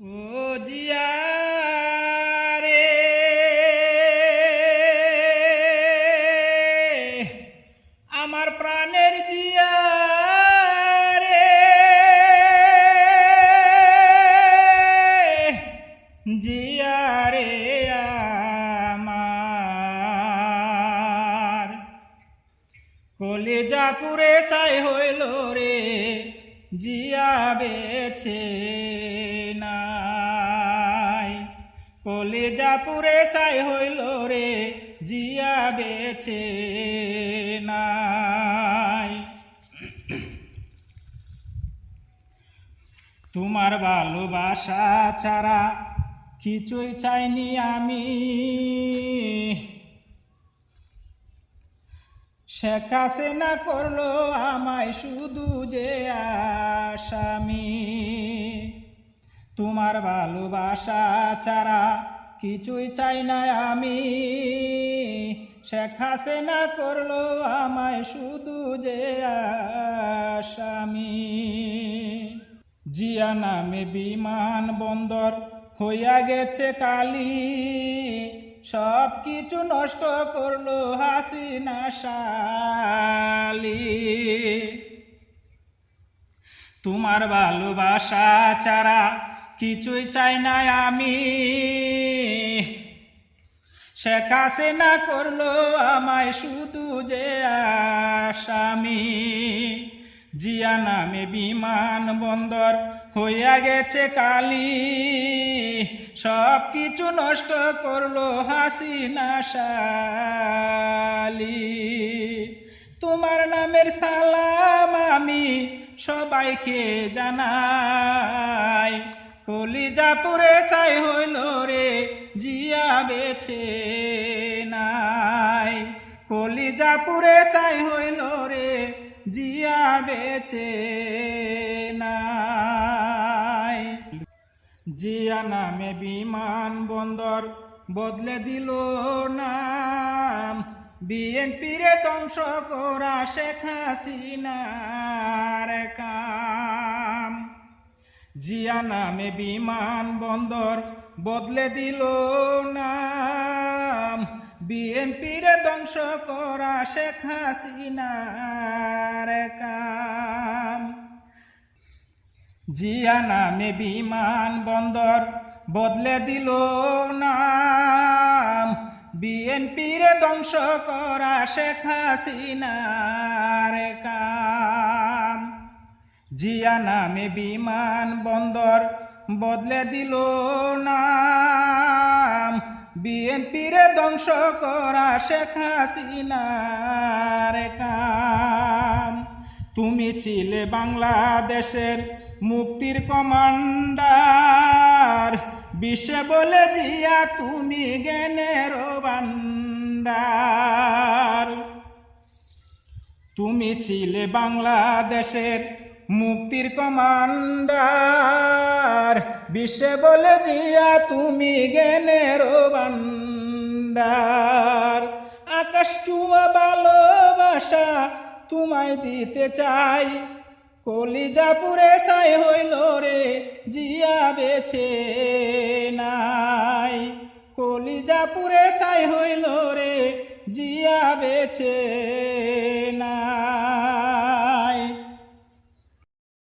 ও জিয়া রে জিয়া রে জিয়া রে আমার। কলেজা পুরে সাই হইল রে, জিয়া বেছে। কলেজা পুরে সাই হইল রে, জিয়া বেছে নাই। তোমার ভালোবাসা ছাড়া কিছুই চাইনি আমি। শেখ হাসিনা করল আমায় শুধু যে আসামি। তোমার ভালোবাসা ছাড়া কিছুই চাই না আমি। শেখ হাসিনা করল আমায় শুধু যে আসামি। জিয়া নামে বিমান বন্দর হইয়া গেছে কালি। সব কিছু নষ্ট করল হাসিনা শালি। তোমার ভালোবাসা ছাড়া কিছুই চাই না আমি। শেখ হাসিনা করল আমায় শুধু যে আসামি। জিয়া নামে বিমান বন্দর হইয়া গেছে কালি। সব কিছু নষ্ট করল হাসিনা শালি। তোমার নামের সালাম আমি সবাইকে জানাই। কলিজাপুরে সাই হইল রে, জিয়া বেছে নাই। কলিজাপুরে সাই হইল রে, জিয়া বেছে নাই। জিয়া নামে বিমান বন্দর বদলে দিল নাম। বিএনপিরে ধ্বংস করা শেখ হাসিনার কাম। জিয়া নামে বিমান বন্দর বদলে দিল নাম। বিএনপিরে ধ্বংস করা শেখ হাসিনার কাম। জিয়া নামে বিমান বন্দর বদলে দিল নাম। বিএনপির ধ্বংস করা শেখ হাসিনার কাম। জিয়া নামে বিমান বন্দর বদলে দিল নাম। বিএনপির ধ্বংস করা শেখ হাসিনার কাম। তুমি ছিলে বাংলাদেশের মুক্তির কমান্ডার। বিশ্বে বলে জিয়া, তুমি জ্ঞানের বান্ডার তুমি ছিলে বাংলাদেশের মুক্তির কমান্ডার। বিশ্বে বলে, জিয়া, তুমি জ্ঞানের ভান্ডার আকাশ চুয়া ভালোবাসা তোমায় দিতে চাই। কলিজাপুরে সাই হইল রে, জিয়া বেছে নাই। কলিজাপুরে সাই হইল রে, জিয়া বেছে